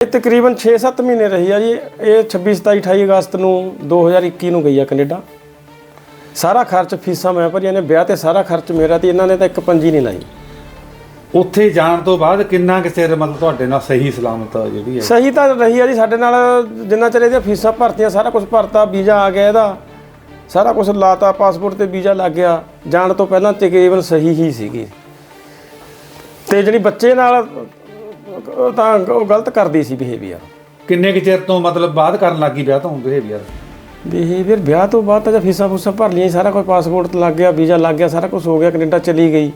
ਇਹ ਤਕਰੀਬਨ 6-7 ਮਹੀਨੇ ਰਹੀ ਆ ਜੀ। ਇਹ 26 27 28 ਅਗਸਤ ਨੂੰ 2021 ਨੂੰ ਗਈ ਆ ਕੈਨੇਡਾ। ਸਾਰਾ ਖਰਚ ਫੀਸਾਂ ਮੈਂ ਭਰੀਆਂ ਨੇ ਵਿਆਹ ਤੇ ਸਾਰਾ ਖਰਚ ਮੇਰਾ ਤੇ ਇਹਨਾਂ ਨੇ ਤਾਂ ਇੱਕ ਪੰਜੀ ਨਹੀਂ ਲਾਈ। ਉੱਥੇ ਜਾਣ ਤੋਂ ਬਾਅਦ ਕਿੰਨਾ ਕੁ ਚਿਰ ਮਤਲਬ ਤੁਹਾਡੇ ਨਾਲ ਸਹੀ ਸਲਾਮਤ ਜਿਹੜੀ ਹੈ ਸਹੀ ਤਾਂ ਰਹੀ ਆ ਜੀ ਸਾਡੇ ਨਾਲ ਜਿੰਨਾ ਚਿਰ ਇਹਦੀਆਂ ਫੀਸਾਂ ਭਰਤੀਆਂ ਸਾਰਾ ਕੁਝ ਭਰਤਾ ਵੀਜ਼ਾ ਆ ਗਿਆ ਇਹਦਾ। ਸਾਰਾ ਕੁਝ ਲਾਤਾ ਪਾਸਪੋਰਟ ਤੇ ਵੀਜ਼ਾ ਲੱਗ ਗਿਆ। ਜਾਣ ਤੋਂ ਪਹਿਲਾਂ ਤਕਰੀਬਨ ਸਹੀ ਹੀ ਸੀਗੀ। ਤੇ ਜਿਹੜੀ ਬੱਚੇ ਨਾਲ ਅਹ, ਤਾਂ ਉਹ ਗਲਤ ਕਰਦੀ ਸੀ ਬਿਹੇਵੀਅਰ ਕਿੰਨੇ ਕੁ ਚਿਰ ਤੋਂ ਮਤਲਬ ਬਾਅਦ ਕਰਨ ਲੱਗੀ ਵਿਆਹ ਤੋਂ ਬਿਹੇਵੀਅਰ ਬਿਹੇਵੀਅਰ ਵਿਆਹ ਤੋਂ ਬਾਅਦ ਤਾਂ ਜਦ ਫੀਸਾਂ ਫੂਸਾਂ ਭਰ ਲਈਆਂ ਸਾਰਾ ਕੁਝ ਪਾਸਪੋਰਟ ਤੇ ਲੱਗ ਗਿਆ ਵੀਜ਼ਾ ਲੱਗ ਗਿਆ ਸਾਰਾ ਕੁਝ ਹੋ ਗਿਆ ਕੈਨੇਡਾ ਚਲੀ ਗਈ।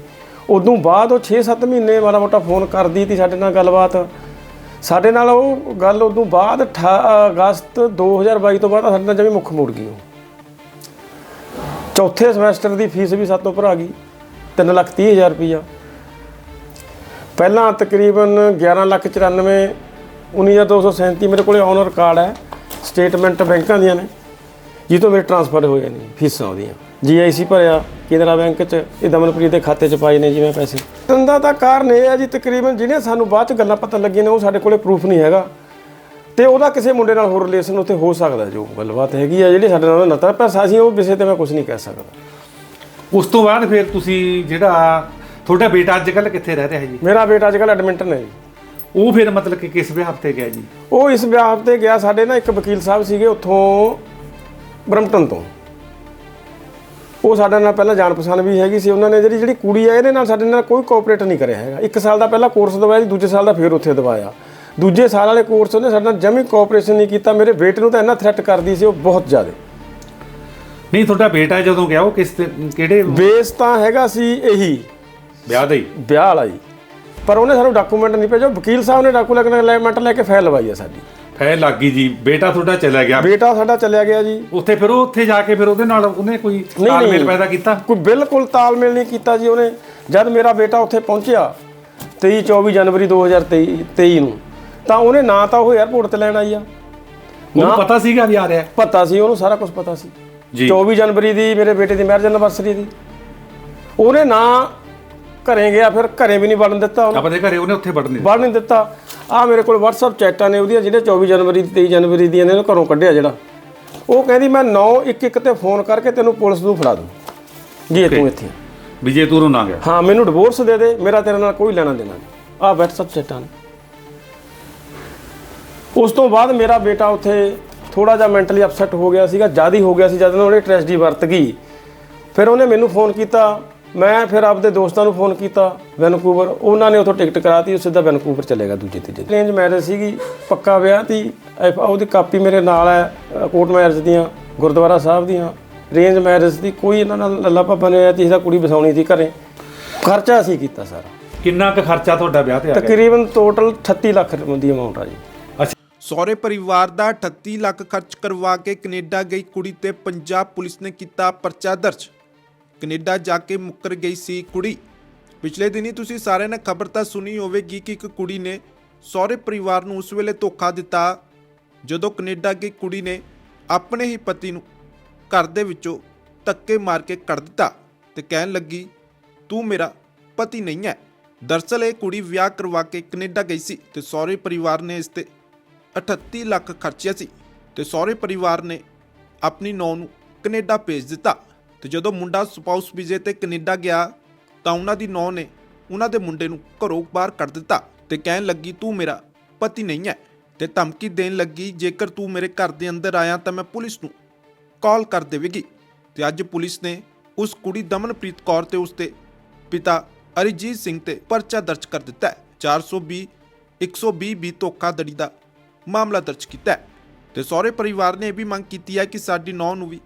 ਉਦੋਂ ਬਾਅਦ ਉਹ 6-7 ਮਹੀਨੇ ਮਾੜਾ ਮੋਟਾ ਫੋਨ ਕਰਦੀ ਤੀ ਸਾਡੇ ਨਾਲ ਗੱਲਬਾਤ। ਸਾਡੇ ਨਾਲ ਉਹ ਗੱਲ ਉਦੋਂ ਬਾਅਦ 18 ਅਗਸਤ 2022 ਤੋਂ ਬਾਅਦ ਸਾਡੇ ਨਾਲ ਜਿਵੇਂ ਮੁੱਖ ਮੁੜ ਗਈ ਉਹ। ਚੌਥੇ ਸਮੈਸਟਰ ਦੀ ਫੀਸ ਵੀ ਸਾਤੋਂ ਭਰਾ ਗਈ 3 ਲੱਖ 30 ਹਜ਼ਾਰ ਰੁਪਈਆ। ਪਹਿਲਾਂ ਤਕਰੀਬਨ 11 ਲੱਖ 94 19237 ਮੇਰੇ ਕੋਲੇ ਔਨਰ ਕਾਰਡ ਹੈ ਸਟੇਟਮੈਂਟ ਬੈਂਕਾਂ ਦੀਆਂ ਨੇ ਜਿਹ ਤੋਂ ਮੇਰੇ ਟ੍ਰਾਂਸਫਰ ਹੋਏ ਨੇ ਫੀਸਾਂ ਉਹਦੀਆਂ। ਜੀਆਈਸੀ ਭਰਿਆ, ਕੇਨਰਾ ਬੈਂਕ 'ਚ, ਇਹ ਦਮਨਪ੍ਰੀਤ ਦੇ ਖਾਤੇ 'ਚ ਪਾਏ ਨੇ ਜਿਵੇਂ ਪੈਸੇ। ਦੰਦਾ ਦਾ ਕਾਰਨ ਇਹ ਹੈ ਜੀ, ਤਕਰੀਬਨ ਜਿਹੜੀਆਂ ਸਾਨੂੰ ਬਾਅਦ 'ਚ ਗੱਲਾਂ ਪਤਾ ਲੱਗੀਆਂ ਨੇ, ਉਹ ਸਾਡੇ ਕੋਲੇ ਪ੍ਰੂਫ ਨਹੀਂ ਹੈਗਾ। ਤੇ ਉਹਦਾ ਕਿਸੇ ਮੁੰਡੇ ਨਾਲ ਹੋਰ ਰਿਲੇਸ਼ਨ ਉੱਥੇ ਹੋ ਸਕਦਾ ਜੋ ਗੱਲਬਾਤ ਹੈਗੀ ਆ, ਜਿਹੜੀ ਸਾਡੇ ਨਾਲ ਨਤਾ ਪਰ ਅਸੀਂ ਉਹ ਵਿਸ਼ੇ ਤੇ ਮੈਂ ਕੁਝ ਨਹੀਂ ਕਹਿ ਸਕਦਾ। ਉਸ ਤੋਂ ਬਾਅਦ ਫਿਰ ਤੁਸੀਂ ਜਿਹੜਾ ਤੁਹਾਡਾ ਬੇਟਾ ਅੱਜ ਕੱਲ ਕਿੱਥੇ ਰਹਿ ਰਿਹਾ ਹੈ ਜੀ? ਮੇਰਾ ਬੇਟਾ ਅੱਜ ਕੱਲ੍ਹ ਐਡਮਿੰਟਨ ਹੈ ਜੀ। ਉਹ ਫਿਰ ਮਤਲਬ ਕਿ ਕਿਸ ਵਿਆਹ ਤੇ ਗਿਆ ਜੀ? ਉਹ ਇਸ ਵਿਆਹ ਤੇ ਗਿਆ ਸਾਡੇ ਨਾ ਇੱਕ ਵਕੀਲ ਸਾਹਿਬ ਸੀਗੇ ਉੱਥੋਂ ਬਰਮਟਨ ਤੋਂ। ਉਹ ਸਾਡੇ ਨਾਲ ਪਹਿਲਾਂ ਜਾਣ ਪਛਾਣ ਵੀ ਹੈਗੀ ਸੀ ਉਹਨਾਂ ਨੇ ਜਿਹੜੀ ਜਿਹੜੀ ਕੁੜੀ ਆ ਇਹਦੇ ਨਾਲ ਸਾਡੇ ਨਾਲ ਕੋਈ ਕੋਆਪਰੇਟ ਨਹੀਂ ਕਰਿਆ ਹੈਗਾ। ਇੱਕ ਸਾਲ ਦਾ ਪਹਿਲਾਂ ਕੋਰਸ ਦਵਾਇਆ ਜੀ ਦੂਜੇ ਸਾਲ ਦਾ ਫੇਰ ਉੱਥੇ ਦਵਾਇਆ। ਦੂਜੇ ਸਾਲ ਵਾਲੇ ਕੋਰਸ ਉਹਨੇ ਸਾਡੇ ਨਾਲ ਜਮੀ ਕੋਆਪਰੇਸ਼ਨ ਨਹੀਂ ਕੀਤਾ। ਮੇਰੇ ਬੇਟੇ ਨੂੰ ਤਾਂ ਇੰਨਾ ਥ੍ਰੈਟ ਕਰਦੀ ਸੀ ਉਹ ਬਹੁਤ ਜ਼ਿਆਦਾ। ਨਹੀਂ ਤੁਹਾਡਾ ਬੇਟਾ ਜਦੋਂ ਗਿਆ ਉਹ ਕਿਸ ਕਿਹੜੇ ਬੇਸ ਤਾਂ ਹੈਗਾ ਸੀ ਇਹੀ। ਵਿਆਹ ਦਾ ਹੀ। ਵਿਆਹ ਵਾਲਾ ਜੀ। ਪਰ ਉਹਨੇ ਸਾਨੂੰ ਡਾਕੂਮੈਂਟ ਨਹੀਂ ਭੇਜਿਆ। ਵਕੀਲ ਸਾਹਿਬ ਨੇ ਡਾਕੂਮੈਂਟ ਲੈ ਕੇ ਫਾਈਲ ਲਵਾਈ ਆ ਸਾਡੀ। ਫੈਲ ਲੱਗ ਜੀ। ਬੇਟਾ ਤੁਹਾਡਾ ਚਲਾ ਗਿਆ। ਬੇਟਾ ਸਾਡਾ ਚੱਲਿਆ ਗਿਆ ਜੀ। ਉੱਥੇ ਫਿਰ ਉਹ ਉੱਥੇ ਜਾ ਕੇ ਫਿਰ ਉਹਦੇ ਨਾਲ ਉਹਨੇ ਕੋਈ ਤਾਲਮੇਲ ਪੈਦਾ ਕੀਤਾ? ਕੋਈ ਬਿਲਕੁਲ ਤਾਲਮੇਲ ਨਹੀਂ ਕੀਤਾ ਜੀ ਉਹਨੇ। ਜਦ ਮੇਰਾ ਬੇਟਾ ਉੱਥੇ ਪਹੁੰਚਿਆ 23 24 ਜਨਵਰੀ 2023 23 ਨੂੰ ਤਾਂ ਉਹਨੇ ਨਾ ਤਾਂ ਉਹ 에ਅਰਪੋਰਟ ਤੇ ਲੈਣ ਆਈ ਆ। ਉਹਨੂੰ ਪਤਾ ਸੀਗਾ ਵੀ ਆ ਰਿਹਾ। ਪਤਾ ਸੀ ਉਹਨੂੰ ਸਾਰਾ ਕੁਝ ਪਤਾ ਸੀ। ਜੀ। 24 ਜਨਵਰੀ ਦੀ ਮੇਰੇ ਬੇਟੇ ਦੀ ਮੈਰਿਜ ਐਨਵਰਸਰੀ ਦੀ। ਉਹਨੇ ਨਾ ਘਰੇ ਗਿਆ ਫਿਰ ਘਰੇ ਵੀ ਨਹੀਂ ਵੜਨ ਦਿੱਤਾ ਉਹਨੂੰ। ਆਪਾਂ ਦੇ ਘਰੇ ਉਹਨੇ ਉੱਥੇ ਵੜਨ ਨਹੀਂ ਵੜ ਨਹੀਂ ਦਿੱਤਾ। ਆ ਮੇਰੇ ਕੋਲ WhatsApp ਚੈਟਾਂ ਨੇ ਉਹਦੀਆਂ ਜਿਹੜੇ 24 ਜਨਵਰੀ ਦੀ 23 ਜਨਵਰੀ ਦੀਆਂ ਨੇ ਉਹਨੂੰ ਘਰੋਂ ਕੱਢਿਆ ਜਿਹੜਾ। ਉਹ ਕਹਿੰਦੀ ਮੈਂ 911 ਤੇ ਫੋਨ ਕਰਕੇ ਤੈਨੂੰ ਪੁਲਿਸ ਨੂੰ ਫੜਾ ਦੂੰ। ਜੀ ਤੂੰ ਇੱਥੇ। ਵੀ ਜੇ ਤੂੰ ਨਾ ਗਿਆ। ਹਾਂ ਮੈਨੂੰ ਡਿਵੋਰਸ ਦੇ ਦੇ ਮੇਰਾ ਤੇਰੇ ਨਾਲ ਕੋਈ ਲੈਣਾ ਦੇਣਾ ਨਹੀਂ। ਆ WhatsApp ਚੈਟਾਂ ਨੇ। ਉਸ ਤੋਂ ਬਾਅਦ ਮੇਰਾ ਬੇਟਾ ਉੱਥੇ ਥੋੜਾ ਜਿਹਾ ਮੈਂਟਲੀ ਅਪਸੈਟ ਹੋ ਗਿਆ ਸੀਗਾ ਜ਼ਿਆਦਾ ਹੋ ਗਿਆ ਸੀ ਜਦ ਉਹਨੇ ਟ੍ਰੈਜਡੀ ਵਰਤ ਗਈ। ਫਿਰ ਉਹਨੇ ਮੈਨੂੰ ਫੋਨ ਕੀਤਾ ਮੈਂ ਫਿਰ ਆਪਦੇ ਦੋਸਤਾਂ ਨੂੰ ਫੋਨ ਕੀਤਾ ਵੈਨਕੂਵਰ। ਉਹਨਾਂ ਨੇ ਉੱਥੋਂ ਟਿਕਟ ਕਰਾਤੀ ਉਹ ਸਿੱਧਾ ਵੈਨਕੂਵਰ ਚਲੇਗਾ ਦੂਜੇ ਤੀਜੇ ਦਿਨ ਅਰੇਂਜ ਮੈਰਿਜ ਸੀਗੀ ਪੱਕਾ ਵਿਆਹ ਤੀ ਐਫ- ਉਹਦੀ ਕਾਪੀ ਮੇਰੇ ਨਾਲ ਹੈ ਕੋਰਟ ਮੈਰਿਜ ਦੀਆਂ ਗੁਰਦੁਆਰਾ ਸਾਹਿਬ ਦੀਆਂ। ਅਰੇਂਜ ਮੈਰਿਜ ਦੀ ਕੋਈ ਇਹਨਾਂ ਨਾਲ ਲੱਲਾ ਪੱਪਾ ਨੇ ਤੀ ਇਹਦਾ ਕੁੜੀ ਵਸਾਉਣੀ ਸੀ ਘਰੇ। ਖਰਚਾ ਅਸੀਂ ਕੀਤਾ ਸਾਰਾ। ਕਿੰਨਾ ਕੁ ਖਰਚਾ ਤੁਹਾਡਾ ਵਿਆਹ ਤੇ ਆ ਗਿਆ? ਤਕਰੀਬਨ ਟੋਟਲ 38 ਲੱਖ ਰੁਪਏ ਦੀ ਅਮਾਉਂਟ ਆ ਜੀ। ਅੱਛਾ। ਸਹੁਰੇ ਪਰਿਵਾਰ ਦਾ 38 ਲੱਖ ਖਰਚ ਕਰਵਾ ਕੇ ਕੈਨੇਡਾ ਗਈ ਕੁੜੀ ਤੇ ਪੰਜਾਬ ਪੁਲਿਸ ਨੇ ਕੀਤਾ ਪਰਚਾ ਦਰਜ। ਕੈਨੇਡਾ ਜਾ ਕੇ ਮੁੱਕਰ ਗਈ ਸੀ ਕੁੜੀ। ਪਿਛਲੇ ਦਿਨੀ ਤੁਸੀਂ ਸਾਰਿਆਂ ਨੇ ਖਬਰ ਤਾਂ ਸੁਣੀ ਹੋਵੇਗੀ ਕਿ ਇੱਕ ਕੁੜੀ ਨੇ ਸਹੁਰੇ ਪਰਿਵਾਰ ਨੂੰ ਉਸ ਵੇਲੇ ਧੋਖਾ ਦਿੱਤਾ, ਜਦੋਂ ਕੈਨੇਡਾ ਗਈ ਕੁੜੀ ਨੇ ਆਪਣੇ ਹੀ ਪਤੀ ਨੂੰ ਘਰ ਦੇ ਵਿੱਚੋਂ ਧੱਕੇ ਮਾਰ ਕੇ ਕੱਢ ਦਿੱਤਾ ਤੇ ਕਹਿਣ ਲੱਗੀ, ਤੂੰ ਮੇਰਾ ਪਤੀ ਨਹੀਂ ਹੈ। ਦਰਸਲ ਇਹ ਕੁੜੀ ਵਿਆਹ ਕਰਵਾ ਕੇ ਕੈਨੇਡਾ ਗਈ ਸੀ ਤੇ ਸਹੁਰੇ ਪਰਿਵਾਰ ਨੇ ਇਸ ਤੇ 38 ਲੱਖ ਖਰਚਿਆ ਸੀ ਤੇ ਸਹੁਰੇ ਪਰਿਵਾਰ ਨੇ ਆਪਣੀ ਨੌਂ ਨੂੰ ਕੈਨੇਡਾ ਭੇਜ ਦਿੱਤਾ। ਤੇ ਜਦੋਂ ਮੁੰਡਾ ਸਪਾਊਸ ਵੀਜ਼ੇ ਤੇ ਕੈਨੇਡਾ ਗਿਆ, ਤਾਂ ਉਹਨਾਂ ਦੀ ਨੌਂ ਨੇ ਉਹਨਾਂ ਦੇ ਮੁੰਡੇ ਨੂੰ ਘਰੋਂ ਬਾਹਰ ਕੱਢ ਦਿੱਤਾ ਤੇ ਕਹਿਣ ਲੱਗੀ, ਤੂੰ ਮੇਰਾ ਪਤੀ ਨਹੀਂ ਹੈ। ਤੇ ਧਮਕੀ ਦੇਣ ਲੱਗੀ, ਜੇਕਰ ਤੂੰ ਮੇਰੇ ਘਰ ਦੇ ਅੰਦਰ ਆਇਆ ਤਾਂ ਮੈਂ ਪੁਲਿਸ ਨੂੰ ਕਾਲ ਕਰ ਦੇਵੇਗੀ। ਤੇ ਅੱਜ ਪੁਲਿਸ ਨੇ ਉਸ ਕੁੜੀ ਦਮਨਪ੍ਰੀਤ ਕੌਰ ਤੇ ਉਸਦੇ ਪਿਤਾ ਅਰਿਜੀਤ ਸਿੰਘ ਤੇ ਪਰਚਾ ਦਰਜ ਕਰ ਦਿੱਤਾ ਹੈ। 420 120 ਵੀ ਧੋਖਾਧੜੀ ਦਾ ਮਾਮਲਾ ਦਰਜ ਕੀਤਾ ਹੈ। ਤੇ ਸਹੁਰੇ ਪਰਿਵਾਰ ਨੇ ਇਹ ਵੀ ਮੰਗ ਕੀਤੀ ਹੈ ਕਿ ਸਾਡੀ ਨੌਂ ਨੂੰ ਵੀ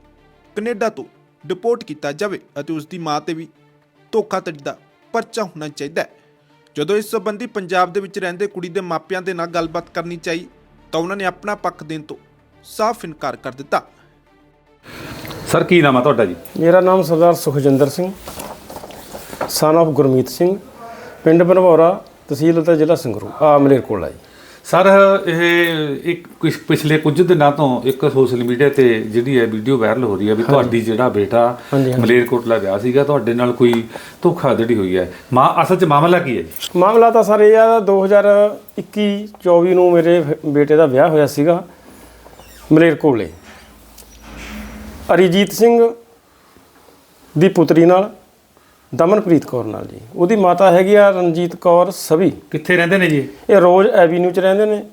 ਕੈਨੇਡਾ ਤੋਂ ਡਿਪੋਰਟ ਕੀਤਾ ਜਾਵੇ ਅਤੇ ਉਸ ਦੀ ਮਾਂ ਤੇ ਵੀ ਧੋਖਾਧੜੀ ਦਾ ਪਰਚਾ ਹੋਣਾ ਚਾਹੀਦਾ ਹੈ। ਜਦੋਂ ਇਸ ਸੰਬੰਧੀ ਪੰਜਾਬ ਦੇ ਵਿੱਚ ਰਹਿੰਦੇ ਕੁੜੀ ਦੇ ਮਾਪਿਆਂ ਦੇ ਨਾਲ ਗੱਲਬਾਤ ਕਰਨੀ ਚਾਹੀ ਤਾਂ ਉਹਨਾਂ ਨੇ ਆਪਣਾ ਪੱਖ ਦੇਣ ਤੋਂ ਸਾਫ਼ ਇਨਕਾਰ ਕਰ ਦਿੱਤਾ। ਸਰ ਕੀ ਨਾਮ ਆ ਤੁਹਾਡਾ ਜੀ? ਮੇਰਾ ਨਾਮ ਸਰਦਾਰ ਸੁਖਜਿੰਦਰ ਸਿੰਘ ਸਨ of ਗੁਰਮੀਤ ਸਿੰਘ ਪਿੰਡ ਬਨਵੌਰਾ ਤਹਿਸੀਲ ਅਤੇ ਜ਼ਿਲ੍ਹਾ ਸੰਗਰੂ ਆ ਮਲੇਰਕੋਟਲਾ ਜੀ। ਸਰ ਇਹ ਇੱਕ ਕੁਛ ਪਿਛਲੇ ਕੁਝ ਦਿਨਾਂ ਤੋਂ ਇੱਕ ਸੋਸ਼ਲ ਮੀਡੀਆ ਤੇ ਜਿਹੜੀ ਹੈ ਵੀਡੀਓ ਵਾਇਰਲ ਹੋ ਰਹੀ ਹੈ ਵੀ ਤੁਹਾਡੀ ਜਿਹੜਾ ਬੇਟਾ। ਮਲੇਰਕੋਟਲਾ ਵਿਆਹ ਸੀਗਾ ਤੁਹਾਡੇ ਨਾਲ ਕੋਈ ਧੋਖਾਧੜੀ ਹੋਈ ਹੈ। ਮਾਂ ਅਸਲ 'ਚ ਮਾਮਲਾ ਕੀ ਹੈ ਜੀ? ਮਾਮਲਾ ਤਾਂ ਸਰ ਇਹ ਆ 2021 24 ਨੂੰ ਮੇਰੇ ਬੇਟੇ ਦਾ ਵਿਆਹ ਹੋਇਆ ਸੀਗਾ ਮਲੇਰਕੋਟਲੇ। ਅਰੀਜੀਤ ਸਿੰਘ ਦੀ ਪੁੱਤਰੀ ਨਾਲ ਦਮਨਪ੍ਰੀਤ ਕੌਰ ਨਾਲ ਜੀ। ਉਹਦੀ ਮਾਤਾ ਹੈਗੀ ਆ ਰਣਜੀਤ ਕੌਰ ਸਵੀ। ਕਿੱਥੇ ਰਹਿੰਦੇ ਨੇ ਜੀ? ਇਹ ਰੋਜ਼ ਐਵੀਨਿਊ 'ਚ ਰਹਿੰਦੇ ਨੇ।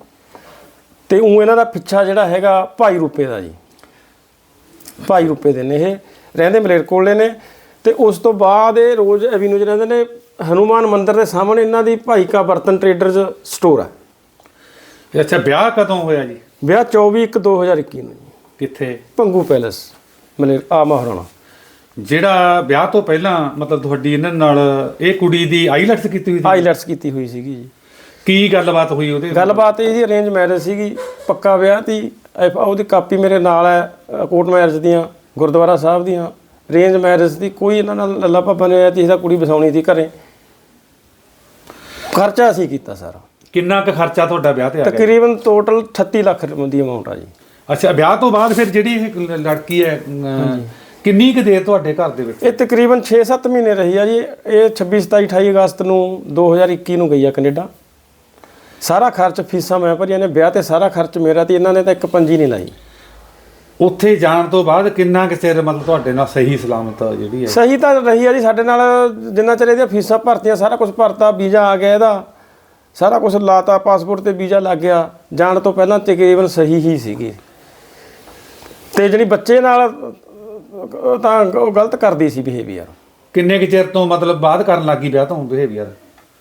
ਤੇ ਉਹ ਇਹਨਾਂ ਦਾ ਪਿੱਛਾ ਜਿਹੜਾ ਹੈਗਾ ਭਾਈ ਰੂਪੇ ਦਾ ਜੀ। ਭਾਈ ਰੂਪੇ ਦੇ ਨੇ ਇਹ। ਰਹਿੰਦੇ ਮਲੇਰਕੋਟਲੇ ਨੇ। ਤੇ ਉਸ ਤੋਂ ਬਾਅਦ ਇਹ ਰੋਜ਼ ਐਵੀਨਿਊ 'ਚ ਰਹਿੰਦੇ ਨੇ। ਹਨੂਮਾਨ ਮੰਦਿਰ ਦੇ ਸਾਹਮਣੇ ਇਹਨਾਂ ਦੀ ਭਾਈ ਕਾ ਬਰਤਨ ਟ੍ਰੇਡਰਜ਼ ਸਟੋਰ ਇਹ ਅੱਛਾ ਵਿਆਹ ਕਦੋਂ ਹੋਇਆ ਜੀ? ਵਿਆਹ 24 1 2021 ਨੂੰ ਜੀ। ਕਿੱਥੇ? ਭੰਗੂ ਪੈਲਸ ਮਲੇਰ ਆ ਮਹਾਰਾਣਾ। ਜਿਹੜਾ ਵਿਆਹ ਤੋਂ ਪਹਿਲਾਂ ਮਤਲਬ ਤੁਹਾਡੀ ਇਹਨਾਂ ਨਾਲ ਇਹ ਕੁੜੀ ਦੀ ਆਈਲੈਟਸ ਕੀਤੀ ਹੋਈ ਸੀ? ਆਈਲੈਟਸ ਕੀਤੀ ਹੋਈ ਸੀਗੀ ਜੀ। ਕੀ ਗੱਲਬਾਤ ਹੋਈ ਉਹਦੇ ਗੱਲਬਾਤ ਇਹ ਜੀ ਅਰੇਂਜ ਮੈਰਿਜ ਸੀਗੀ ਪੱਕਾ ਵਿਆਹ ਤੀ ਐਫ- ਉਹਦੀ ਕਾਪੀ ਮੇਰੇ ਨਾਲ ਹੈ ਕੋਰਟ ਮੈਰਿਜ ਦੀਆਂ ਗੁਰਦੁਆਰਾ ਸਾਹਿਬ ਦੀਆਂ ਅਰੇਂਜ ਮੈਰਿਜ ਦੀ ਕੋਈ ਇਹਨਾਂ ਨਾਲ ਲੱਲਾ ਭੱਬਾ ਨਹੀਂ ਆਇਆ ਤੀ ਇਹਦਾ ਕੁੜੀ ਵਸਾਉਣੀ ਸੀ ਘਰੇ। ਖਰਚਾ ਅਸੀਂ ਕੀਤਾ ਸਾਰਾ। ਕਿੰਨਾ ਕੁ ਖਰਚਾ ਤੁਹਾਡਾ ਵਿਆਹ ਤੇ ਆ ਗਿਆ? ਤਕਰੀਬਨ ਟੋਟਲ 38 ਲੱਖ ਰੁਪਏ ਦੀ ਅਮਾਉਂਟ ਆ ਜੀ। ਅੱਛਾ ਵਿਆਹ ਤੋਂ ਬਾਅਦ ਫਿਰ ਜਿਹੜੀ ਇਹ ਲ- ਲੜਕੀ ਹੈ ਅਮ, ਕਿੰਨੀ ਕੁ ਦੇਰ ਤੁਹਾਡੇ ਘਰ ਦੇ ਵਿੱਚ? ਇਹ ਤਕਰੀਬਨ 6-7 ਮਹੀਨੇ ਰਹੀ ਆ ਜੀ। ਇਹ 26 27 28 ਅਗਸਤ ਨੂੰ 2021 ਨੂੰ ਗਈ ਆ ਕੈਨੇਡਾ। ਸਾਰਾ ਖਰਚ ਫੀਸਾਂ ਮੈਂ ਭਰੀਆਂ ਨੇ ਵਿਆਹ ਤੇ ਸਾਰਾ ਖਰਚ ਮੇਰਾ ਤੇ ਇਹਨਾਂ ਨੇ ਤਾਂ ਇੱਕ ਪੰਜੀ ਨਹੀਂ ਲਾਈ। ਉੱਥੇ ਜਾਣ ਤੋਂ ਬਾਅਦ ਕਿੰਨਾ ਕੁ ਚਿਰ ਮਤਲਬ ਤੁਹਾਡੇ ਨਾਲ ਸਹੀ ਸਲਾਮਤ ਜਿਹੜੀ ਹੈ? ਸਹੀ ਤਾਂ ਰਹੀ ਆ ਜੀ ਸਾਡੇ ਨਾਲ ਜਿੰਨਾ ਚਿਰ ਇਹਦੀਆਂ ਫੀਸਾਂ ਭਰਤੀਆਂ ਸਾਰਾ ਕੁਝ ਭਰਤਾ ਵੀਜ਼ਾ ਆ ਗਿਆ ਇਹਦਾ। ਸਾਰਾ ਕੁਝ ਲਾਤਾ ਪਾਸਪੋਰਟ ਤੇ ਵੀਜ਼ਾ ਲੱਗ ਗਿਆ। ਜਾਣ ਤੋਂ ਪਹਿਲਾਂ ਤਕਰੀਬਨ ਸਹੀ ਹੀ ਸੀਗੀ। ਤੇ ਜਿਹੜੀ ਬੱਚੇ ਨਾਲ ਤਾਂ ਉਹ ਗਲਤ ਕਰਦੀ ਸੀ ਬਿਹੇਵੀਅਰ ਕਿੰਨੇ ਕੁ ਚਿਰ ਤੋਂ ਮਤਲਬ ਬਾਅਦ ਕਰਨ ਲੱਗੀ ਵਿਆਹ ਤੋਂ ਬਿਹੇਵੀਅਰ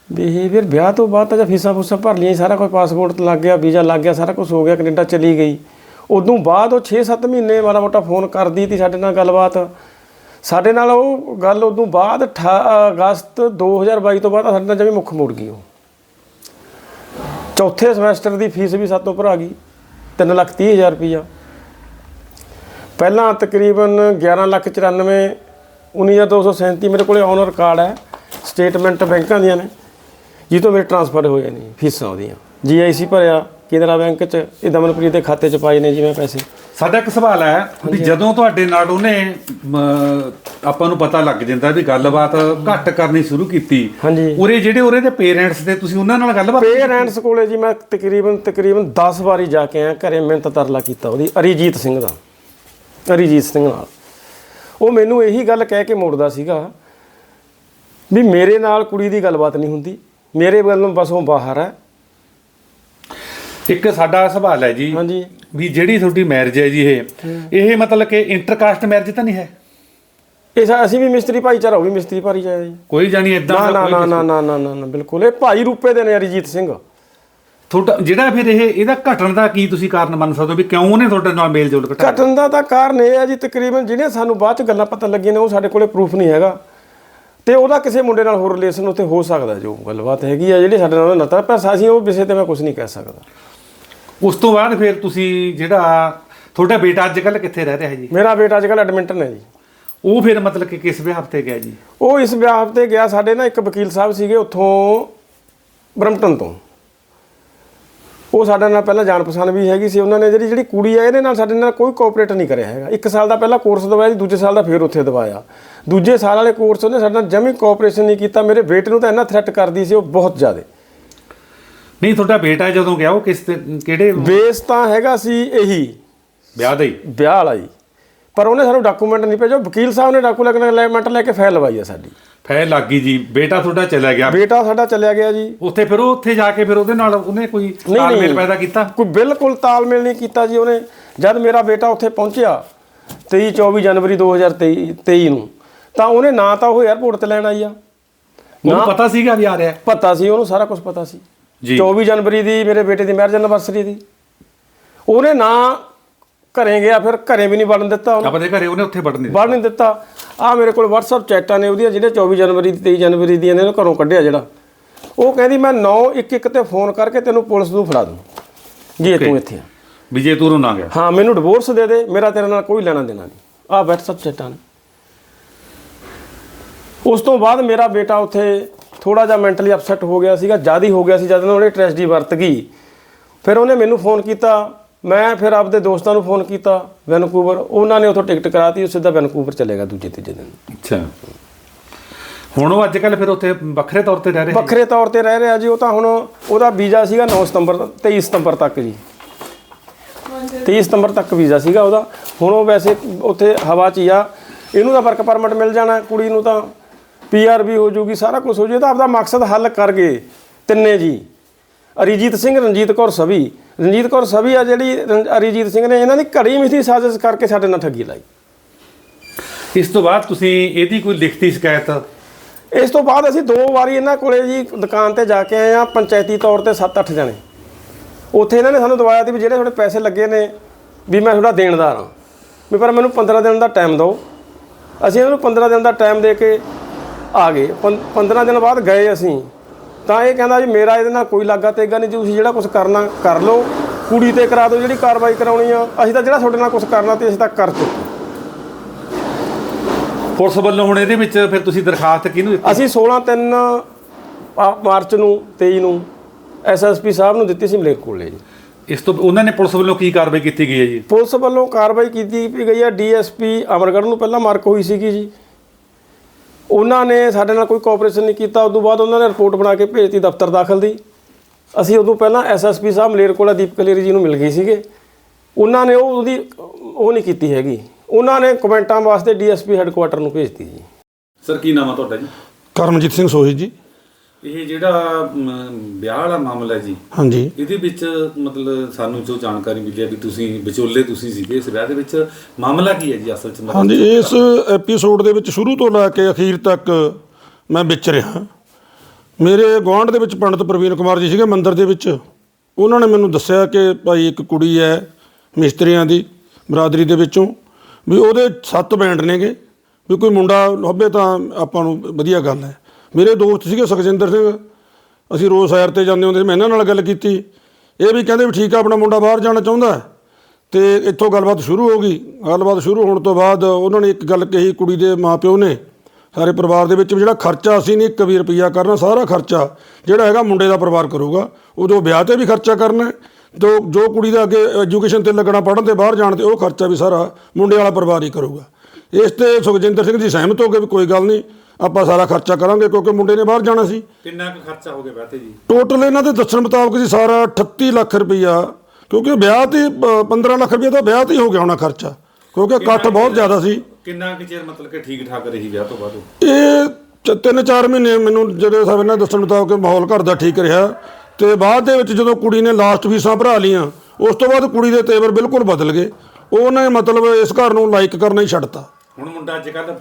ਬਿਹੇਵੀਅਰ ਵਿਆਹ ਤੋਂ ਬਾਅਦ ਤਾਂ ਜਦ ਫੀਸਾਂ ਫੂਸਾਂ ਭਰ ਲਈਆਂ ਸਾਰਾ ਕੁਝ ਪਾਸਪੋਰਟ ਤੇ ਲੱਗ ਗਿਆ ਵੀਜ਼ਾ ਲੱਗ ਗਿਆ ਸਾਰਾ ਕੁਝ ਹੋ ਗਿਆ ਕੈਨੇਡਾ ਚਲੀ ਗਈ। ਉਦੋਂ ਬਾਅਦ ਉਹ 6-7 ਮਹੀਨੇ ਮਾੜਾ ਮੋਟਾ ਫੋਨ ਕਰਦੀ ਤੀ ਸਾਡੇ ਨਾਲ ਗੱਲਬਾਤ। ਸਾਡੇ ਨਾਲ ਉਹ ਗੱਲ ਉਦੋਂ ਬਾਅਦ 18 ਅਗਸਤ 2022 ਤੋਂ ਬਾਅਦ ਸਾਡੇ ਨਾਲ ਜਿਵੇਂ ਮੁੱਖ ਮੁੜ ਗਈ ਉਹ। ਚੌਥੇ ਸਮੈਸਟਰ ਦੀ ਫੀਸ ਵੀ ਸਾਤੋਂ ਭਰਾ ਗਈ 3 ਲੱਖ 30 ਹਜ਼ਾਰ ਰੁਪਈਆ। ਪਹਿਲਾਂ ਤਕਰੀਬਨ 11 ਲੱਖ 94 19237 ਮੇਰੇ ਕੋਲੇ ਔਨਰ ਕਾਰਡ ਹੈ ਸਟੇਟਮੈਂਟ ਬੈਂਕਾਂ ਦੀਆਂ ਨੇ ਜਿਹ ਤੋਂ ਮੇਰੇ ਟ੍ਰਾਂਸਫਰ ਹੋਏ ਨੇ ਫੀਸਾਂ ਉਹਦੀਆਂ। ਜੀਆਈਸੀ ਭਰਿਆ ਕੇਨਰਾ ਬੈਂਕ 'ਚ ਇਹ ਦਮਨਪ੍ਰੀਤ ਦੇ ਖਾਤੇ 'ਚ ਪਾਏ ਨੇ ਜਿਵੇਂ ਪੈਸੇ। ਸਾਡਾ ਇੱਕ ਸਵਾਲ ਹੈ ਵੀ ਜਦੋਂ ਤੁਹਾਡੇ ਨਾਲ ਉਹਨੇ ਆਪਾਂ ਨੂੰ ਪਤਾ ਲੱਗ ਜਾਂਦਾ ਵੀ ਗੱਲਬਾਤ ਘੱਟ ਕਰਨੀ ਸ਼ੁਰੂ ਕੀਤੀ। ਉਰੇ ਜਿਹੜੇ ਉਰੇ ਦੇ ਪੇਰੈਂਟਸ ਦੇ ਤੁਸੀਂ ਉਹਨਾਂ ਨਾਲ ਗੱਲਬਾਤ ਪੇਰੈਂਟਸ ਕੋਲੇ ਜੀ ਮੈਂ ਤਕਰੀਬਨ ਤਕਰੀਬਨ 10 ਵਾਰੀ ਜਾ ਕੇ ਆਇਆ ਘਰੇ ਮਿਹਨਤ ਤਰਲਾ ਕੀਤਾ ਉਹਦੀ ਅਰੀਜੀਤ ਸਿੰਘ ਦਾ। ਅਰੀਜੀਤ ਸਿੰਘ ਨਾਲ। ਉਹ ਮੈਨੂੰ ਇਹੀ ਗੱਲ ਕਹਿ ਕੇ ਮੋੜਦਾ ਸੀਗਾ ਵੀ ਮੇਰੇ ਨਾਲ ਕੁੜੀ ਦੀ ਗੱਲਬਾਤ ਨਹੀਂ ਹੁੰਦੀ। ਮੇਰੇ ਵੱਲੋਂ ਬਸ ਉਹ ਬਾਹਰ ਹੈ। ਇੱਕ ਸਾਡਾ ਸਵਾਲ ਹੈ ਜੀ ਹਾਂਜੀ। ਵੀ ਜਿਹੜੀ ਤੁਹਾਡੀ ਮੈਰਿਜ ਹੈ ਜੀ ਇਹ। ਇਹ ਮਤਲਬ ਕਿ ਇੰਟਰਕਾਸਟ ਮੈਰਿਜ ਤਾਂ ਨਹੀਂ ਹੈ? ਇਹ ਅਸੀਂ ਵੀ ਮਿਸਤਰੀ ਭਾਈਚਾਰਾ ਉਹ ਵੀ ਮਿਸਤਰੀ ਭਾਈਚਾਰਾ ਜੀ। ਕੋਈ ਜਾਣੀ ਨਾ ਇਦਾਂ ਨਾ ਨਾ ਨਾ ਨਾ ਨਾ ਨਾ ਬਿਲਕੁਲ। ਇਹ ਭਾਈ ਰੂਪੇ ਦੇ ਨੇ ਅਰੀਜੀਤ ਸਿੰਘ। ਤੁਹਾਡਾ ਜਿਹੜਾ ਫਿਰ ਇਹ ਇਹਦਾ ਘਟਣ ਦਾ ਕੀ ਤੁਸੀਂ ਕਾਰਨ ਮੰਨ ਸਕਦੇ ਹੋ ਵੀ ਕਿਉਂ ਉਹਨੇ ਤੁਹਾਡੇ ਨਾਲ ਮੇਲ ਜੋਲ ਘਟਾਇਆ? ਘਟਨ ਦਾ ਤਾਂ ਕਾਰਨ ਇਹ ਹੈ ਜੀ ਤਕਰੀਬਨ ਜਿਹਨੇ ਸਾਨੂੰ ਬਾਅਦ ਚ ਗੱਲਾਂ ਪਤਾ ਲੱਗੀਆਂ ਨੇ ਉਹ ਸਾਡੇ ਕੋਲੇ ਪ੍ਰੂਫ ਨਹੀਂ ਹੈਗਾ। ਤੇ ਉਹਦਾ ਕਿਸੇ ਮੁੰਡੇ ਨਾਲ ਹੋਰ ਰਿਲੇਸ਼ਨ ਉੱਤੇ ਹੋ ਸਕਦਾ ਜੋ ਗੱਲਬਾਤ ਹੈਗੀ ਆ ਜਿਹੜੀ ਸਾਡੇ ਨਾਲ ਨਤਾ ਪਰ ਅਸੀਂ ਉਹ ਵਿਸ਼ੇ ਤੇ ਮੈਂ ਕੁਝ ਨਹੀਂ ਕਹਿ ਸਕਦਾ। ਉਸ ਤੋਂ ਬਾਅਦ ਫਿਰ ਤੁਸੀਂ ਜਿਹੜਾ ਤੁਹਾਡਾ ਬੇਟਾ ਅੱਜ ਕੱਲ ਕਿੱਥੇ ਰਹਿ ਰਿਹਾ ਹੈ ਜੀ? ਮੇਰਾ ਬੇਟਾ ਅੱਜ ਕੱਲ੍ਹ ਐਡਮਿੰਟਨ ਹੈ ਜੀ। ਉਹ ਫਿਰ ਮਤਲਬ ਕਿ ਕਿਸ ਵਿਆਹ ਤੇ ਗਿਆ ਜੀ? ਉਹ ਇਸ ਵਿਆਹ ਤੇ ਗਿਆ ਸਾਡੇ ਨਾ ਇੱਕ ਵਕੀਲ ਸਾਹਿਬ ਸੀਗੇ ਉੱਥੋਂ ਬਰਮਟਨ ਤੋਂ। ਉਹ ਸਾਡੇ ਨਾਲ ਪਹਿਲਾਂ ਜਾਣ ਪਛਾਣ ਵੀ ਹੈਗੀ ਸੀ ਉਹਨਾਂ ਨੇ ਜਿਹੜੀ ਜਿਹੜੀ ਕੁੜੀ ਆ ਇਹਦੇ ਨਾਲ ਸਾਡੇ ਨਾਲ ਕੋਈ ਕੋਆਪਰੇਟ ਨਹੀਂ ਕਰਿਆ ਹੈਗਾ। ਇੱਕ ਸਾਲ ਦਾ ਪਹਿਲਾਂ ਕੋਰਸ ਦਵਾਇਆ ਜੀ ਦੂਜੇ ਸਾਲ ਦਾ ਫੇਰ ਉੱਥੇ ਦਵਾਇਆ। ਦੂਜੇ ਸਾਲ ਵਾਲੇ ਕੋਰਸ ਉਹਨੇ ਸਾਡੇ ਨਾਲ ਜਮੀ ਕੋਆਪਰੇਸ਼ਨ ਨਹੀਂ ਕੀਤਾ। ਮੇਰੇ ਬੇਟੇ ਨੂੰ ਤਾਂ ਇੰਨਾ ਥ੍ਰੈਟ ਕਰਦੀ ਸੀ ਉਹ ਬਹੁਤ ਜ਼ਿਆਦਾ। ਨਹੀਂ ਤੁਹਾਡਾ ਬੇਟਾ ਜਦੋਂ ਗਿਆ ਉਹ ਕਿਸ ਤੇ ਕਿਹੜੇ ਬੇਸ ਤਾਂ ਹੈਗਾ ਸੀ ਇਹੀ। ਵਿਆਹ ਦਾ ਹੀ? ਵਿਆਹ ਵਾਲਾ ਜੀ ਪਰ ਉਹਨੇ ਸਾਨੂੰ ਡਾਕੂਮੈਂਟ ਨਹੀਂ ਭੇਜਿਆ। ਵਕੀਲ ਸਾਹਿਬ ਨੇ ਡਾਕੂਮੈਂਟ ਲੈ ਕੇ ਫਾਈਲ ਲਵਾਈ ਆ ਸਾਡੀ। ਫੈਲ ਲੱਗ ਜੀ ਬੇਟਾ ਤੁਹਾਡਾ ਚਲਾ ਗਿਆ। ਬੇਟਾ ਸਾਡਾ ਚਲਿਆ ਗਿਆ ਜੀ। ਉੱਥੇ ਫਿਰ ਉਹ ਉੱਥੇ ਜਾ ਕੇ ਫਿਰ ਉਹਦੇ ਨਾਲ ਉਹਨੇ ਕੋਈ ਨਹੀਂ। ਤਾਲਮੇਲ ਪੈਦਾ ਕੀਤਾ? ਕੋਈ ਬਿਲਕੁਲ ਤਾਲਮੇਲ ਨਹੀਂ ਕੀਤਾ ਜੀ ਉਹਨੇ। ਜਦ ਮੇਰਾ ਬੇਟਾ ਉੱਥੇ ਪਹੁੰਚਿਆ 23 24 ਜਨਵਰੀ 2023 23 ਨੂੰ ਤਾਂ ਉਹਨੇ ਨਾ ਤਾਂ ਉਹ 에ਅਰਪੋਰਟ ਤੇ ਲੈਣ ਆਈ ਆ। ਉਹਨੂੰ ਪਤਾ ਸੀਗਾ ਵੀ ਆ ਰਿਹਾ। ਹੈ। ਪਤਾ ਸੀ ਉਹਨੂੰ ਸਾਰਾ ਕੁਝ ਪਤਾ ਸੀ। ਜੀ। 24 ਜਨਵਰੀ ਦੀ ਮੇਰੇ ਬੇਟੇ ਦੀ ਮੈਰਿਜ ਐਨਵਰਸਰੀ ਦੀ। ਉਹਨੇ ਨਾ ਘਰੇ ਗਿਆ ਫਿਰ ਘਰੇ ਵੀ ਨਹੀਂ ਵੜਨ ਦਿੱਤਾ ਉਹਨੂੰ। ਆਪਣੇ ਘਰੇ ਉਹਨੇ ਉੱਥੇ ਵੜਨ ਨਹੀਂ ਵੜ ਨਹੀਂ ਦਿੱਤਾ। ਆ ਮੇਰੇ ਕੋਲ WhatsApp ਚੈਟਾਂ ਨੇ ਉਹਦੀਆਂ ਜਿਹੜੇ 24 ਜਨਵਰੀ ਦੀ 23 ਜਨਵਰੀ ਦੀਆਂ ਨੇ ਉਹਨੂੰ ਘਰੋਂ ਕੱਢਿਆ ਜਿਹੜਾ। ਉਹ ਕਹਿੰਦੀ ਮੈਂ 911 ਤੇ ਫੋਨ ਕਰਕੇ ਤੈਨੂੰ ਪੁਲਿਸ ਨੂੰ ਫੜਾ ਦੂੰ। ਜੇ ਤੂੰ ਇੱਥੇ ਆ। ਵਿਜੇ ਤੂਰੂ ਨਾ ਗਿਆ। ਹਾਂ ਮੈਨੂੰ ਡਿਵੋਰਸ ਦੇ ਦੇ ਮੇਰਾ ਤੇਰੇ ਨਾਲ ਕੋਈ ਲੈਣਾ ਦੇਣਾ ਨਹੀਂ। ਆ WhatsApp ਚੈਟਾਂ ਨੇ। ਉਸ ਤੋਂ ਬਾਅਦ ਮੇਰਾ ਬੇਟਾ ਉੱਥੇ ਥੋੜਾ ਜਿਹਾ ਮੈਂਟਲੀ ਅਪਸੈਟ ਹੋ ਗਿਆ ਸੀਗਾ ਜ਼ਿਆਦਾ ਹੋ ਗਿਆ ਸੀ ਜਦ ਉਹਨੇ ਟ੍ਰੈਜਡੀ ਵਰਤ ਗਈ। ਫਿਰ ਉਹਨੇ ਮੈਨੂੰ ਫੋਨ ਕੀਤਾ ਮੈਂ ਫਿਰ ਆਪਦੇ ਦੋਸਤਾਂ ਨੂੰ ਫੋਨ ਕੀਤਾ ਵੈਨਕੂਵਰ ਉਹਨਾਂ ਨੇ ਉੱਥੋਂ ਟਿਕਟ ਕਰਾਤੀ ਉਹ ਸਿੱਧਾ ਵੈਨਕੂਵਰ ਚਲੇਗਾ ਦੂਜੇ ਤੀਜੇ ਦਿਨ। ਅੱਛਾ। ਹੁਣ ਉਹ ਅੱਜ ਕੱਲ ਫਿਰ ਉੱਥੇ ਵੱਖਰੇ ਤੌਰ ਤੇ ਰਹਿ ਰਹੇ ਵੱਖਰੇ ਤੌਰ ਤੇ ਰਹਿ ਰਿਹਾ ਜੀ ਉਹ ਤਾਂ ਹੁਣ ਉਹਦਾ ਵੀਜ਼ਾ ਸੀਗਾ 9 ਸਤੰਬਰ 23 ਸਤੰਬਰ ਤੱਕ ਜੀ। 23 ਸਤੰਬਰ ਤੱਕ ਵੀਜ਼ਾ ਸੀਗਾ ਉਹਦਾ। ਹੁਣ ਉਹ ਵੈਸੇ ਉੱਥੇ ਹਵਾ 'ਚ ਹੀ ਆ ਇਹਨੂੰ ਤਾਂ ਵਰਕ ਪਰਮਿਟ ਮਿਲ ਜਾਣਾ ਕੁੜੀ ਨੂੰ ਤਾਂ ਪੀਆਰ ਵੀ ਹੋ ਜਾਊਗੀ ਸਾਰਾ ਕੁਝ ਹੋ ਇਹ ਤਾਂ ਆਪਦਾ ਮਕਸਦ ਹੱਲ ਕਰ ਗਏ ਤਿੰਨੇ ਜੀ। ਅਰੀਜੀਤ ਸਿੰਘ ਰਣਜੀਤ ਕੌਰ ਸਵੀ ਰਣਜੀਤ ਕੌਰ ਸਵੀ ਆ ਜਿਹੜੀ ਰਣ- ਅਰੀਜੀਤ ਸਿੰਘ ਨੇ ਇਹਨਾਂ ਦੀ ਘੜੀ ਮਿੱਥੀ ਸਾਜ਼ਿਸ਼ ਕਰਕੇ ਸਾਡੇ ਨਾਲ ਠੱਗੀ ਲਾਈ। ਇਸ ਤੋਂ ਬਾਅਦ ਤੁਸੀਂ ਇਹਦੀ ਕੋਈ ਲਿਖਤੀ ਸ਼ਿਕਾਇਤ? ਇਸ ਤੋਂ ਬਾਅਦ ਅਸੀਂ ਦੋ ਵਾਰੀ ਇਹਨਾਂ ਕੋਲੇ ਜੀ ਦੁਕਾਨ ਤੇ ਜਾ ਕੇ ਆਏ ਆ ਪੰਚਾਇਤੀ ਤੌਰ ਤੇ 7-8 ਜਣੇ। ਉੱਥੇ ਇਹਨਾਂ ਨੇ ਸਾਨੂੰ ਦਵਾਇਆ ਸੀ ਵੀ ਜਿਹੜੇ ਤੁਹਾਡੇ ਪੈਸੇ ਲੱਗੇ ਨੇ ਵੀ ਮੈਂ ਤੁਹਾਡਾ ਦੇਣਦਾਰ ਹਾਂ। ਵੀ ਪਰ ਮੈਨੂੰ 15 ਦਿਨ ਦਾ ਟਾਈਮ ਦਿਓ। ਅਸੀਂ ਇਹਨਾਂ ਨੂੰ 15 ਦਿਨ ਦਾ ਟਾਈਮ ਦੇ ਕੇ ਆ ਗਏ। ਪੰ- 15 ਦਿਨ ਬਾਅਦ ਗਏ ਅਸੀਂ। ਤਾਂ ਇਹ ਕਹਿੰਦਾ ਜੀ ਮੇਰਾ ਇਹਦੇ ਨਾਲ ਕੋਈ ਲਾਗਾ ਤੇਗਾ ਨਹੀਂ ਜੀ ਤੁਸੀਂ ਜਿਹੜਾ ਕੁਝ ਕਰਨਾ ਕਰ ਲਓ ਕੁੜੀ ਤੇ ਕਰਾ ਦਿਓ ਜਿਹੜੀ ਕਾਰਵਾਈ ਕਰਾਉਣੀ ਆ। ਅਸੀਂ ਤਾਂ ਜਿਹੜਾ ਤੁਹਾਡੇ ਨਾਲ ਕੁਝ ਕਰਨਾ ਤੇ ਅਸੀਂ ਤਾਂ ਕਰ ਚੁੱਕੇ ਪੁਲਿਸ ਵੱਲੋਂ ਹੁਣ ਇਹਦੇ ਵਿੱਚ ਫਿਰ ਤੁਸੀਂ ਦਰਖਾਸਤ ਕਿਹਨੂੰ ਦਿੱਤੀ? ਅਸੀਂ 16 3 ਮਾਰਚ ਨੂੰ 23 ਨੂੰ ਐਸਐਸਪੀ ਸਾਹਿਬ ਨੂੰ ਦਿੱਤੀ ਸੀ ਮਲੇਰਕੋਟਲੇ ਜੀ। ਇਸ ਤੋਂ ਉਹਨਾਂ ਨੇ ਪੁਲਿਸ ਵੱਲੋਂ ਕੀ ਕਾਰਵਾਈ ਕੀਤੀ ਗਈ ਹੈ ਜੀ? ਪੁਲਿਸ ਵੱਲੋਂ ਕਾਰਵਾਈ ਕੀਤੀ ਗਈ ਹੈ। ਡੀਐਸਪੀ ਅਮਰਗੜ੍ਹ ਨੂੰ ਪਹਿਲਾਂ ਮਾਰਕ ਹੋਈ ਸੀਗੀ ਜੀ। ਉਹਨਾਂ ਨੇ ਸਾਡੇ ਨਾਲ ਕੋਈ ਕੋਆਪਰੇਸ਼ਨ ਨਹੀਂ ਕੀਤਾ ਉਦੋਂ ਬਾਅਦ ਉਹਨਾਂ ਨੇ ਰਿਪੋਰਟ ਬਣਾ ਕੇ ਭੇਜਤੀ ਦਫ਼ਤਰ ਦਾਖਲ ਦੀ। ਅਸੀਂ ਉਦੋਂ ਪਹਿਲਾਂ ਐਸਐਸਪੀ ਸਾਹਿਬ ਮਲੇਰਕੋਟਲਾ ਦੀਪ ਕਲੇਰੀ ਜੀ ਨੂੰ ਮਿਲ ਗਏ ਸੀਗੇ। ਉਹਨਾਂ ਨੇ ਉਹ ਉਹਦੀ ਉਹ ਨਹੀਂ ਕੀਤੀ ਹੈਗੀ। ਉਹਨਾਂ ਨੇ ਕਮੈਂਟਾਂ ਵਾਸਤੇ ਡੀਐਸਪੀ ਹੈੱਡਕੁਆਟਰ ਨੂੰ ਭੇਜਤੀ ਜੀ। ਸਰ ਕੀ ਨਾਮ ਆ ਤੁਹਾਡਾ ਜੀ? ਕਰਮਜੀਤ ਸਿੰਘ ਸੋਹੀ ਜੀ। ਇਹ ਜਿਹੜਾ ਵਿਆਹ ਵਾਲਾ ਮਾਮਲਾ ਜੀ ਹਾਂਜੀ। ਇਹਦੇ ਵਿੱਚ ਮਤਲਬ ਸਾਨੂੰ ਜੋ ਜਾਣਕਾਰੀ ਮਿਲੀ ਹੈ ਵੀ ਤੁਸੀਂ ਵਿਚੋਲੇ ਤੁਸੀਂ ਸੀਗੇ ਇਸ ਵਿਆਹ ਦੇ ਵਿੱਚ ਮਾਮਲਾ ਕੀ ਹੈ ਜੀ ਅਸਲ ਚ ਮਤਲਬ? ਹਾਂਜੀ ਇਸ ਐਪੀਸੋਡ ਦੇ ਵਿੱਚ ਸ਼ੁਰੂ ਤੋਂ ਲੈ ਕੇ ਅਖੀਰ ਤੱਕ ਮੈਂ ਵਿਚ ਰਿਹਾ। ਮੇਰੇ ਗੁਆਂਢ ਦੇ ਵਿੱਚ ਪੰਡਤ ਪ੍ਰਵੀਨ ਕੁਮਾਰ ਜੀ ਸੀਗੇ ਮੰਦਿਰ ਦੇ ਵਿੱਚ। ਉਹਨਾਂ ਨੇ ਮੈਨੂੰ ਦੱਸਿਆ ਕਿ ਭਾਈ ਇੱਕ ਕੁੜੀ ਹੈ ਮਿਸਤਰੀਆਂ ਦੀ ਬਰਾਦਰੀ ਦੇ ਵਿੱਚੋਂ। ਵੀ ਉਹਦੇ ਸੱਤ ਬੈਂਡ ਨੇਗੇ। ਵੀ ਕੋਈ ਮੁੰਡਾ ਲੱਭੇ ਤਾਂ ਆਪਾਂ ਨੂੰ ਵਧੀਆ ਗੱਲ ਹੈ। ਮੇਰੇ ਦੋਸਤ ਸੀਗੇ ਸੁਖਜਿੰਦਰ ਸਿੰਘ। ਅਸੀਂ ਰੋਜ਼ ਸੈਰ ਤੇ ਜਾਂਦੇ ਹੁੰਦੇ ਸੀ ਮੈਂ ਇਹਨਾਂ ਨਾਲ ਗੱਲ ਕੀਤੀ। ਇਹ ਵੀ ਕਹਿੰਦੇ ਵੀ ਠੀਕ ਆ ਆਪਣਾ ਮੁੰਡਾ ਬਾਹਰ ਜਾਣਾ ਚਾਹੁੰਦਾ ਹੈ। ਤੇ ਇੱਥੋਂ ਗੱਲਬਾਤ ਸ਼ੁਰੂ ਹੋ ਗਈ। ਗੱਲਬਾਤ ਸ਼ੁਰੂ ਹੋਣ ਤੋਂ ਬਾਅਦ ਉਹਨਾਂ ਨੇ ਇੱਕ ਗੱਲ ਕਹੀ ਕੁੜੀ ਦੇ ਮਾਪਿਓ ਨੇ ਸਾਰੇ ਪਰਿਵਾਰ ਦੇ ਵਿੱਚ ਵੀ ਜਿਹੜਾ ਖਰਚਾ ਅਸੀਂ ਨਹੀਂ 1 ਵੀ ਰੁਪਈਆ ਕਰਨਾ ਸਾਰਾ ਖਰਚਾ ਜਿਹੜਾ ਹੈਗਾ ਮੁੰਡੇ ਦਾ ਪਰਿਵਾਰ ਕਰੂਗਾ। ਉਦੋਂ ਵਿਆਹ ਤੇ ਵੀ ਖਰਚਾ ਕਰਨਾ ਹੈ, ਜੋ ਜੋ ਕੁੜੀ ਦਾ ਅੱਗੇ ਐਜੂਕੇਸ਼ਨ ਤੇ ਲੱਗਣਾ ਪੜ੍ਹਨ ਤੇ ਬਾਹਰ ਜਾਣ ਤੇ ਉਹ ਖਰਚਾ ਵੀ ਸਾਰਾ ਮੁੰਡੇ ਵਾਲਾ ਪਰਿਵਾਰ ਹੀ ਕਰੂਗਾ। ਇਸ ਤੇ ਸੁਖਜਿੰਦਰ ਸਿੰਘ ਜੀ ਸਹਿਮਤ ਹੋ ਗਏ ਵੀ ਕੋਈ ਗੱਲ ਨਹੀਂ ਆਪਾਂ ਸਾਰਾ ਖਰਚਾ ਕਰਾਂਗੇ ਕਿਉਂਕਿ ਮੁੰਡੇ ਨੇ ਬਾਹਰ ਜਾਣਾ ਸੀ। ਕਿੰਨਾ ਕੁ ਖਰਚਾ ਹੋ ਗਿਆ ਵਿਆਹ ਤੇ ਜੀ? ਟੋਟਲ ਇਹਨਾਂ ਦੇ ਦੱਸਣ ਮੁਤਾਬਕ ਜੀ ਸਾਰਾ 38 ਲੱਖ ਰੁਪਈਆ ਕਿਉਂਕਿ ਵਿਆਹ ਤੇ ਅ, 15 ਲੱਖ ਰੁਪਈਆ ਤਾਂ ਵਿਆਹ ਤੇ ਹੀ ਹੋ ਗਿਆ ਹੋਣਾ ਖਰਚਾ ਕਿਉਂਕਿ ਇਕੱਠ ਬਹੁਤ ਜ਼ਿਆਦਾ ਸੀ। ਕਿੰਨਾ ਕੁ ਚਿਰ ਮਤਲਬ ਕਿ ਠੀਕ ਠਾਕ ਰਹੀ ਵਿਆਹ ਤੋਂ ਬਾਅਦ? ਉਹ? ਇਹ ਚ- ਤਿੰਨ ਚਾਰ ਮਹੀਨੇ ਮੈਨੂੰ ਜਿਹੜੇ ਸਾਹਿਬ ਇਹਨਾਂ ਦੱਸਣ ਮੁਤਾਬਕ ਮਾਹੌਲ ਘਰ ਦਾ ਠੀਕ ਰਿਹਾ। ਤੇ ਬਾਅਦ ਦੇ ਵਿੱਚ ਜਦੋਂ ਕੁੜੀ ਨੇ ਲਾਸਟ ਫੀਸਾਂ ਭਰਾ ਲੀਆਂ ਉਸ ਤੋਂ ਬਾਅਦ ਕੁੜੀ ਦੇ ਤੇਵਰ ਬਿਲਕੁਲ ਬਦਲ ਗਏ। ਉਹਨੇ ਮਤਲਬ ਇਸ ਘਰ ਨੂੰ ਲਾਈਕ ਕਰਨਾ ਹੀ ਛੱਡਤਾ। ਹੁਣ ਮੁੰਡਾ ਅੱਜ ਕੱਲ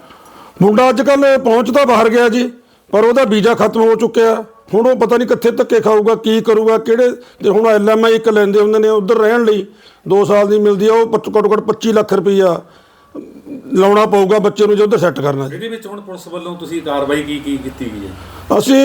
ਮੁੰਡਾ ਅੱਜ ਕੱਲ ਪਹੁੰਚਦਾ ਬਾਹਰ ਗਿਆ ਜੀ, ਪਰ ਉਹਦਾ ਵੀਜ਼ਾ ਖਤਮ ਹੋ ਚੁੱਕਿਆ। ਹੁਣ ਉਹ ਪਤਾ ਨਹੀਂ ਕਿੱਥੇ ਧੱਕੇ ਖਾਊਗਾ, ਕੀ ਕਰੂਗਾ, ਕਿਹੜੇ ਤੇ ਹੁਣ ਐਲਐਮਆਈ ਇੱਕ ਲੈਂਦੇ ਹੁੰਦੇ ਨੇ ਉਧਰ ਰਹਿਣ ਲਈ। 2 ਸਾਲ ਦੀ ਮਿਲਦੀ ਆ, ਉਹ ਪੱਚ- ਘੱਟੋ ਘੱਟ 25 ਲੱਖ ਰੁਪਈਆ। ਲਾਉਣਾ ਪਊਗਾ ਬੱਚੇ ਨੂੰ ਜੇ ਉਧਰ ਸੈੱਟ ਕਰਨਾ ਜੀ। ਇਹਦੇ ਵਿੱਚ ਹੁਣ ਪੁਲਿਸ ਵੱਲੋਂ ਤੁਸੀਂ ਕਾਰਵਾਈ ਕੀ ਕੀ ਕੀਤੀ ਗਈ ਹੈ? ਅਸੀਂ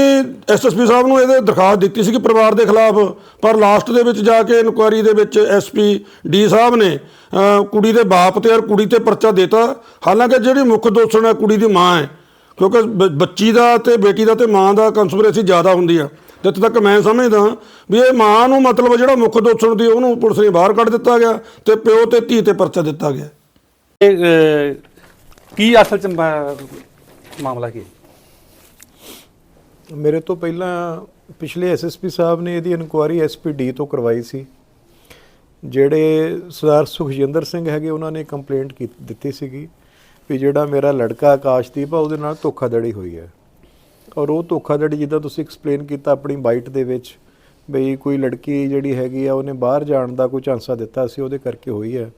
ਐਸਐਸਪੀ ਸਾਹਿਬ ਨੂੰ ਇਹਦੇ ਦਰਖਾਸਤ ਦਿੱਤੀ ਸੀ ਕਿ ਪਰਿਵਾਰ ਦੇ ਖਿਲਾਫ ਪਰ ਲਾਸਟ ਦੇ ਵਿੱਚ ਜਾ ਕੇ ਇਨਕੁਆਇਰੀ ਦੇ ਵਿੱਚ ਐਸਪੀ ਡੀ ਸਾਹਿਬ ਨੇ ਅ, ਕੁੜੀ ਦੇ ਬਾਪ ਤੇ ਔਰ ਕੁੜੀ ਤੇ ਪਰਚਾ ਦਿੱਤਾ। ਹਾਲਾਂਕਿ ਜਿਹੜੀ ਮੁੱਖ ਦੋਸ਼ਣ ਹੈ ਕੁੜੀ ਦੀ ਮਾਂ ਹੈ ਕਿਉਂਕਿ ਬ- ਬੱਚੀ ਦਾ ਤੇ ਬੇਟੀ ਦਾ ਤੇ ਮਾਂ ਦਾ ਕੰਸਪੀਰੇਸੀ ਜ਼ਿਆਦਾ ਹੁੰਦੀ ਆ। ਜਿੱਥੇ ਤੱਕ ਮੈਂ ਸਮਝਦਾ ਵੀ ਇਹ ਮਾਂ ਨੂੰ ਮਤਲਬ ਜਿਹੜਾ ਮੁੱਖ ਦੋਸ਼ਣ ਦੀ ਉਹਨੂੰ ਪੁਲਿਸ ਨੇ ਬਾਹਰ ਕੱਢ ਦਿੱਤਾ ਗਿਆ ਤੇ ਪਿਓ ਤੇ ਧੀ ਤੇ ਪਰਚਾ ਦਿੱਤਾ ਗਿਆ। ਇਹ ਕੀ ਅਸਲ ਚ ਮਾਮਲਾ ਕੀ ਮੇਰੇ ਤੋਂ ਪਹਿਲਾਂ ਪਿਛਲੇ ਐਸਐਸਪੀ ਸਾਹਿਬ ਨੇ ਇਹਦੀ ਇਨਕੁਆਇਰੀ ਐਸਪੀਡੀ ਤੋਂ ਕਰਵਾਈ ਸੀ, ਜਿਹੜੇ ਸਰਦਾਰ ਸੁਖਜਿੰਦਰ ਸਿੰਘ ਹੈਗੇ, ਉਹਨਾਂ ਨੇ ਕੰਪਲੇਂਟ ਕੀ, ਦਿੱਤੀ ਸੀਗੀ ਵੀ ਜਿਹੜਾ ਮੇਰਾ ਲੜਕਾ ਆਕਾਸ਼ਦੀਪ ਆ, ਉਹਦੇ ਨਾਲ ਧੋਖਾਧੜੀ ਹੋਈ ਹੈ। ਔਰ ਉਹ ਧੋਖਾਧੜੀ ਜਿੱਦਾਂ ਤੁਸੀਂ ਐਕਸਪਲੇਨ ਕੀਤਾ ਆਪਣੀ ਬਾਈਟ ਦੇ ਵਿੱਚ, ਬਈ ਕੋਈ ਲੜਕੀ ਜਿਹੜੀ ਹੈਗੀ ਆ, ਉਹਨੇ ਬਾਹਰ ਜਾਣ ਦਾ ਕੋਈ ਝਾਂਸਾ ਦਿੱਤਾ ਸੀ, ਉਹਦੇ ਕਰਕੇ ਹੋਈ ਹੈ।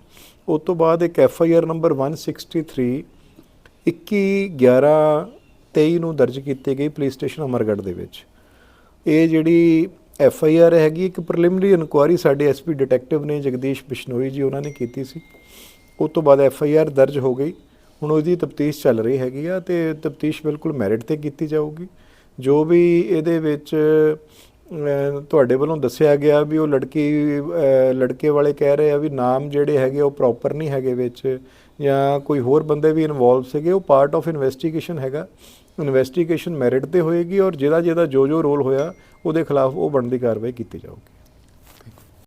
ਉਸ ਤੋਂ ਬਾਅਦ ਇੱਕ ਐਫ ਆਈ ਆਰ ਨੰਬਰ 163 21 11 23 ਨੂੰ ਦਰਜ ਕੀਤੀ ਗਈ ਪੁਲਿਸ ਸਟੇਸ਼ਨ ਅਮਰਗੜ੍ਹ ਦੇ ਵਿੱਚ। ਇਹ ਜਿਹੜੀ ਐਫ ਆਈ ਆਰ ਹੈਗੀ, ਇੱਕ ਪ੍ਰੀਲਿਮਿਨਰੀ ਇਨਕੁਆਇਰੀ ਸਾਡੇ ਐਸਪੀ ਡਿਟੈਕਟਿਵ ਨੇ, ਜਗਦੀਸ਼ ਬਿਸ਼ਨੋਈ ਜੀ ਉਹਨਾਂ ਨੇ ਕੀਤੀ ਸੀ। ਉਸ ਤੋਂ ਬਾਅਦ ਐਫ ਆਈ ਆਰ ਦਰਜ ਹੋ ਗਈ। ਹੁਣ ਉਹਦੀ ਤਫਤੀਸ਼ ਚੱਲ ਰਹੀ ਹੈਗੀ ਆ ਤੇ ਤਫਤੀਸ਼ ਬਿਲਕੁਲ ਮੈਰਿਟ ਤੇ ਕੀਤੀ ਜਾਊਗੀ। ਜੋ ਵੀ ਇਹਦੇ ਵਿੱਚ ਤੁਹਾਡੇ ਵੱਲੋਂ ਦੱਸਿਆ ਗਿਆ ਵੀ ਉਹ ਲੜਕੀ ਲੜਕੇ ਵਾਲੇ ਕਹਿ ਰਹੇ ਆ ਵੀ ਨਾਮ ਜਿਹੜੇ ਹੈਗੇ ਉਹ ਪ੍ਰੋਪਰ ਨਹੀਂ ਹੈਗੇ ਵਿੱਚ ਜਾਂ ਕੋਈ ਹੋਰ ਬੰਦੇ ਵੀ ਇਨਵੋਲਵ ਸੀਗੇ, ਉਹ ਪਾਰਟ ਆਫ ਇਨਵੈਸਟੀਗੇਸ਼ਨ ਹੈਗਾ। ਇਨਵੈਸਟੀਗੇਸ਼ਨ ਮੈਰਿਟ ਤੇ ਹੋਏਗੀ ਔਰ ਜਿਹਦਾ ਜਿਹਦਾ ਜੋ ਜੋ ਰੋਲ ਹੋਇਆ, ਉਹਦੇ ਖਿਲਾਫ ਉਹ ਬਣਦੀ ਕਾਰਵਾਈ ਕੀਤੀ ਜਾਊਗੀ।